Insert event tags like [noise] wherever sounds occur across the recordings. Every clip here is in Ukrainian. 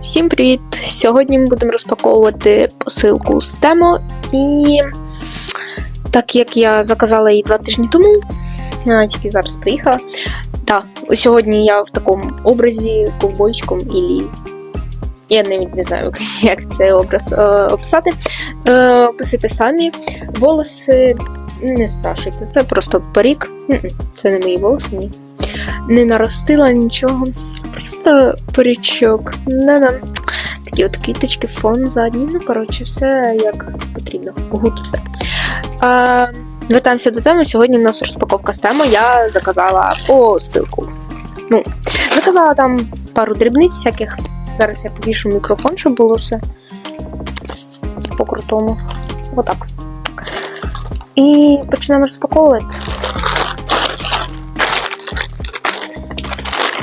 Всім привіт! Сьогодні ми будемо розпаковувати посилку з Темо. І так як я заказала її два тижні тому, вона тільки зараз приїхала. Так, сьогодні я в такому образі ковбойському ілі. Я навіть не знаю, [laughs] як цей образ е, описати. Е, описуйте самі. Волоси не спрашуйте, це просто парік. Це не мої волоси, ні. Не наростила нічого. Просто парічок. Не-не. Такі от квіточки, фон задній. Ну, коротше, все як потрібно. Гуд все. А, вертаємося до теми. Сьогодні в нас розпаковка з теми. Я заказала посилку. Ну, заказала там пару дрібниць всяких. Зараз я повішу мікрофон, щоб було все по-крутому. Отак. І почнемо розпаковувати.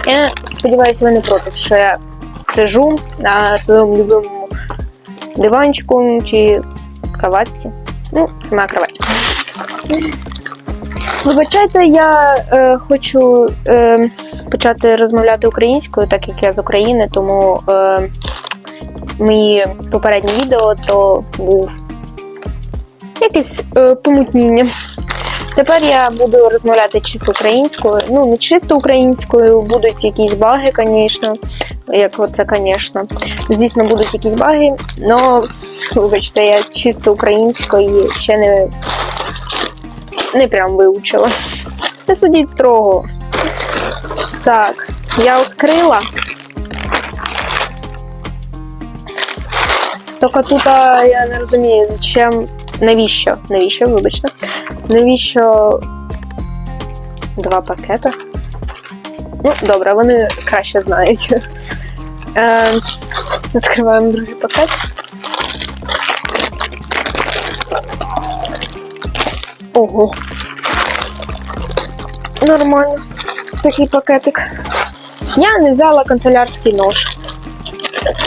Я сподіваюся, ви не проти, що я сижу на своєму любимому диванчику чи кроватці. Ну, це моя кровать. Вибачайте, я е, хочу е, почати розмовляти українською, так як я з України, тому е, мої попередні відео то був якесь е, помутніння. Тепер я буду розмовляти чисто українською. Ну, не чисто українською, будуть якісь баги, звісно. Як оце, звісно. Звісно, будуть якісь баги, але, вибачте, я чисто українською ще не, не прям вивчила. Не судіть строго. Так, я відкрила. Тільки тут я не розумію, зачем, навіщо? Навіщо, вибачте. Навіщо два пакети? Ну, добре, вони краще знають. [laughs] Е, відкриваємо другий пакет. Ого. Нормально. Такий пакетик. Я не взяла канцелярський нож.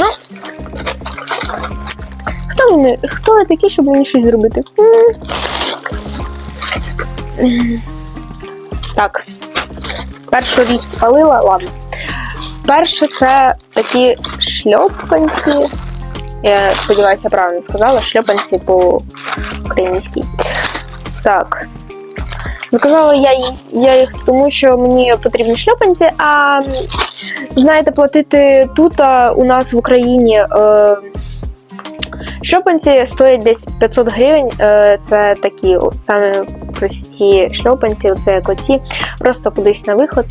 Ну. Вони? Хто я такий, щоб мені щось зробити? Так. Першу річ спалила, ладно. Перше це такі шльопанці. Я сподіваюся, правильно сказала. Шльопанці по-українськи. Так. Заказала я, я їх тому, що мені потрібні шльопанці, а знаєте, платити тут а, у нас в Україні. Е, Шльопанці стоять десь 500 гривень. Е, Це такі самі прості шльопанці, оце як оці, просто кудись на виход.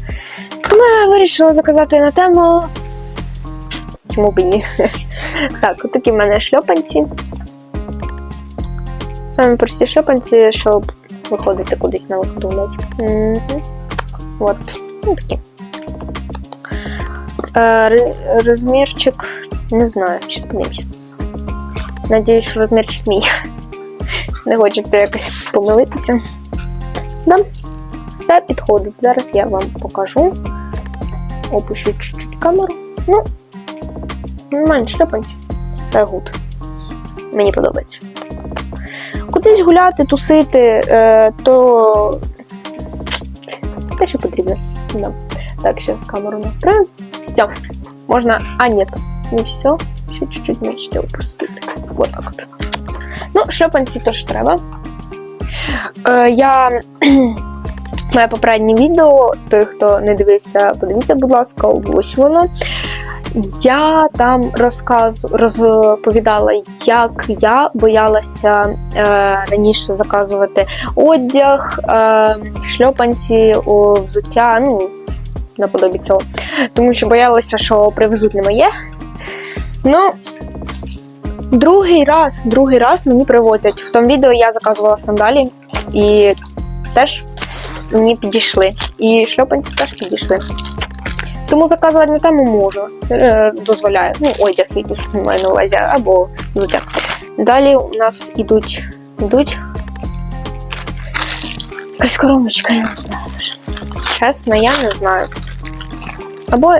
Тому я вирішила заказати на тему. Чому б ні? Так, такі в мене шльопанці. Самі прості шльопанці, щоб виходити кудись на виход гуляти. От, ну такі. Е, розмірчик, не знаю, чи подивимось. Надіюсь, що розмірчик мій. Не хочете якось помилитися. Да, все підходить. Зараз я вам покажу. Опущу чуть-чуть камеру. Ну, нормально, шлепанці. Все гуд. Мені подобається. Кудись гуляти, тусити, е, то те, що потрібно. Да. Так, зараз камеру настроим. Все. Можна. А, ні, не все. Ще чуть-чуть можете опустити. Вот так от. Ну, шльопанці теж треба. Е, я моє попереднє відео, той, хто не дивився, подивіться, будь ласка, ось воно. Я там розказ, розповідала, як я боялася е, раніше заказувати одяг, е, шльопанці, взуття, ну, наподобі цього. Тому що боялася, що привезуть не моє. Ну, другий раз, другий раз мені привозять. В тому відео я заказувала сандалі і теж мені підійшли. І шльопанці теж підійшли. Тому заказувати на тему можу. Е, дозволяю. Ну, одяг якийсь маю на увазі, або взуття. Далі у нас ідуть. ідуть. Якась коробочка, я не знаю. Чесно, я не знаю. Або,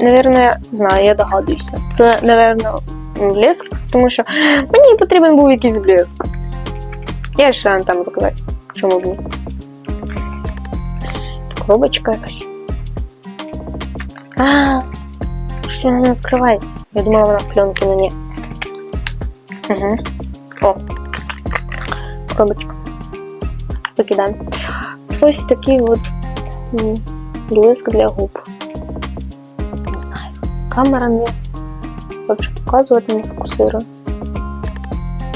напевно, знаю, я догадуюся. Це, напевно, блеск, тому що мені потрібен був якийсь блеск. Я вирішила там заказати. Чому б ні? Коробочка якась. А, Що вона не відкривається? Я думала, вона в пленку, але ні. Угу. О. Коробочка. Викидаємо. Ось такий от м, блиск для губ. Не знаю. Камера не хоче показувати, не фокусирує.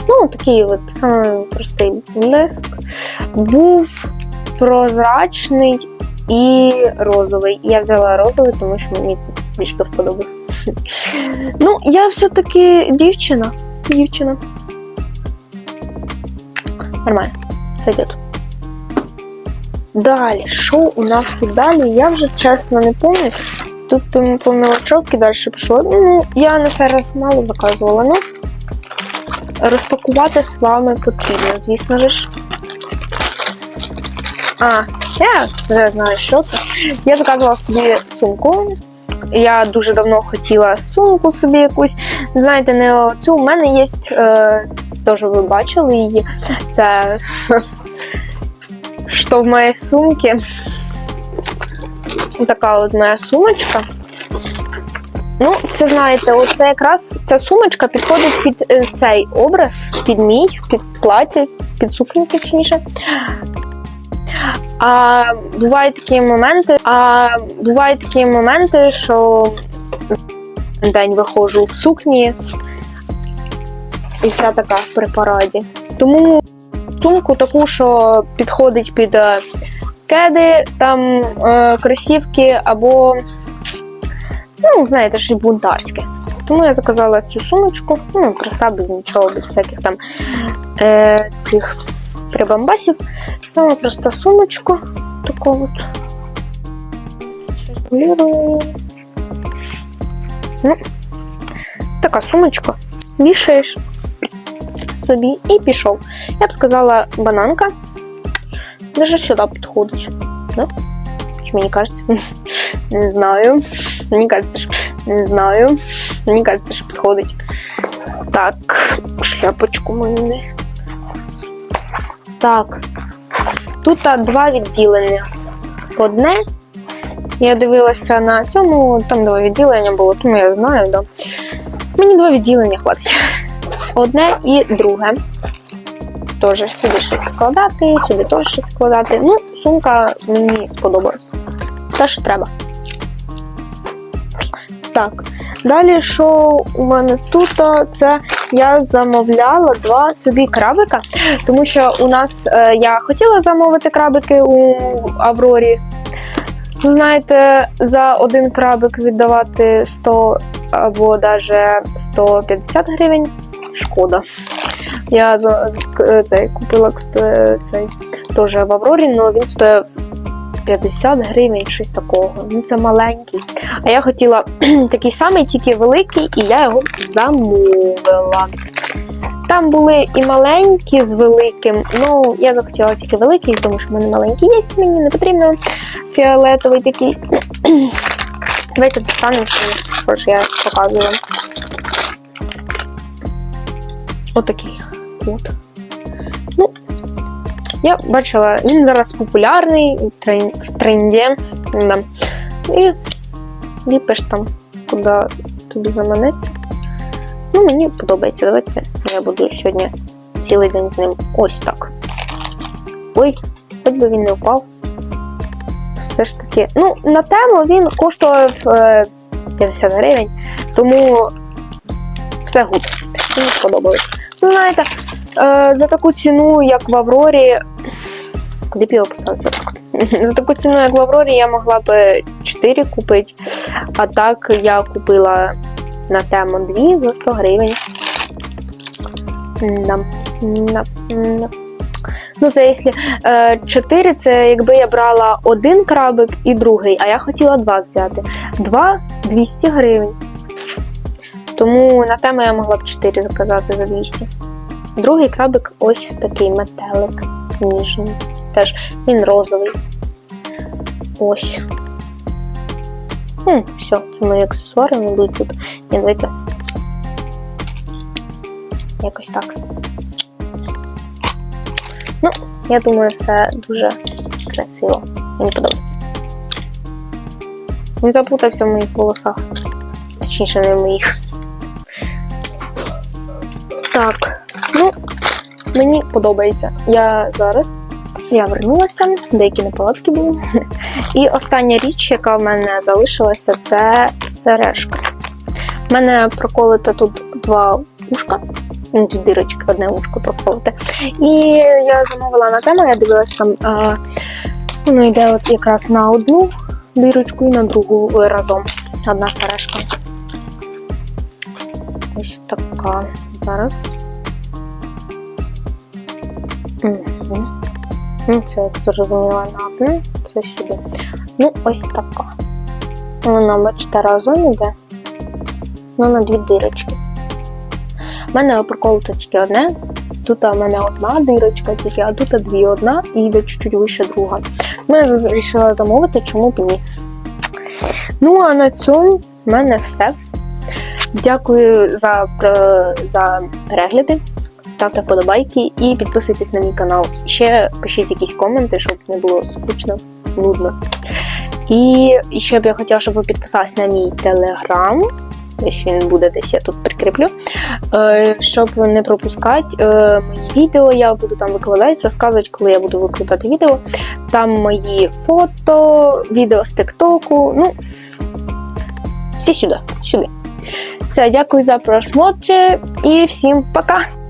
Ну, такий от самий простий блиск. Був прозрачний і розовий. Я взяла розовий, тому що мені більш до вподоби. [laughs] Ну, я все-таки дівчина. Дівчина. Нормально. Сойдет. Далі, що у нас тут далі? Я вже чесно не пам'ятаю. Тут по- по мелочовки далі пішло. Ну, я на цей раз мало заказувала, ну. Розпакувати з вами потрібно, звісно ж. А, я вже знаю, що це. Я заказувала собі сумку. Я дуже давно хотіла сумку собі якусь. Знаєте, не оцю. У мене є, е, теж ви бачили її. Це [laughs] що в моїй сумці. Така от моя сумочка. Ну, це знаєте, оце якраз ця сумочка підходить під е, цей образ, під мій, під плаття, під сукню, точніше. А бувають такі моменти, а бувають такі моменти, що день виходжу в сукні і вся така в препараді. Тому сумку таку, що підходить під е, кеди, там е, кросівки або, ну, знаєте, щось бунтарське. Тому я заказала цю сумочку, ну, проста, без нічого, без всяких там е, цих прибамбасів. Саме проста сумочка. Таку от. Ну, така сумочка. Вішаєш собі і пішов. Я б сказала бананка. Даже сюди підходить. Да? Чи мені кажеться? [laughs] Не знаю. Мені кажеться, що [laughs] не знаю. Мені кажеться, що підходить. Так, шляпочку мені. Так. Тут два відділення. Одне. Я дивилася на цьому, там два відділення було, тому я знаю, да. Мені два відділення хватить. Одне і друге. Теж сюди щось складати, сюди теж щось складати. Ну, сумка мені сподобалася. Те, що треба. Так. Далі, що у мене тут, це я замовляла два собі крабика, тому що у нас е, я хотіла замовити крабики у Аврорі. Ну, знаєте, за один крабик віддавати 100 або навіть 150 гривень. Шкода. Я за цей купила цей теж в Аврорі, але він стоїв 50 гривень, щось такого. Ну це маленький. А я хотіла [clears throat] такий самий, тільки великий, і я його замовила. Там були і маленькі з великим. Ну, я захотіла тільки великий, тому що в мене маленький є, мені не потрібно фіолетовий такий. [clears throat] Давайте достанемо, що я показую вам. Отакий. От. Ну, я бачила, він зараз популярний в тренді. Да. І ліпиш там, куди тобі заманеться. Ну, мені подобається. Давайте я буду сьогодні цілий день з ним ось так. Ой, хоч би він не впав. Все ж таки. Ну, на тему він коштував е, 50 гривень, тому все гуд. Мені сподобалось. Ну, знаєте, е, за таку ціну, як в Аврорі. Куди б поставити? За таку ціну, як в Аврорі, я могла б 4 купити. А так я купила на тему 2 за 100 гривень. Да. Да. Да. Ну, це якщо е, 4, це якби я брала один крабик і другий, а я хотіла два взяти. Два 200 гривень. Тому на тему я могла б 4 заказати за 200. Другий крабик ось такий метелик ніжний. Теж він розовий. Ось. Хм, все, це мої аксесуари, вони будуть тут. Ні, давайте. Якось так. Ну, я думаю, все дуже красиво. Мені подобається. Він заплутався в моїх волосах. точніше не в моїх. Так, ну, мені подобається. Я зараз я вернулася, деякі неполадки були. І остання річ, яка в мене залишилася, це сережка. У мене проколито тут два ушка, ну, дві дирочки, одне ушко проколоте. І я замовила на тему, я дивилася там, воно йде от якраз на одну дирочку і на другу разом. Одна сережка. Ось така. Зараз. Угу. Ну, Це як зрозуміла на одне, це сюди. Ну, ось така. Вона, бачите, разом іде. Ну, на дві дирочки. У мене приколото тільки одне. Тут у мене одна дирочка тільки, а тут дві одна і йде чуть-чуть вище друга. Ми вирішила замовити, чому б ні. Ну, а на цьому в мене все. Дякую за, за перегляди. Ставте вподобайки і підписуйтесь на мій канал. Ще пишіть якісь коменти, щоб не було скучно, нудно. І ще б я хотіла, щоб ви підписались на мій телеграм. Ось він буде десь, я тут прикріплю. Е, щоб не пропускати е, мої відео, я буду там викладати, розказувати, коли я буду викладати відео. Там мої фото, відео з Тиктоку. Ну, всі сюди, сюди. Все, дякую за просмотр і всім пока!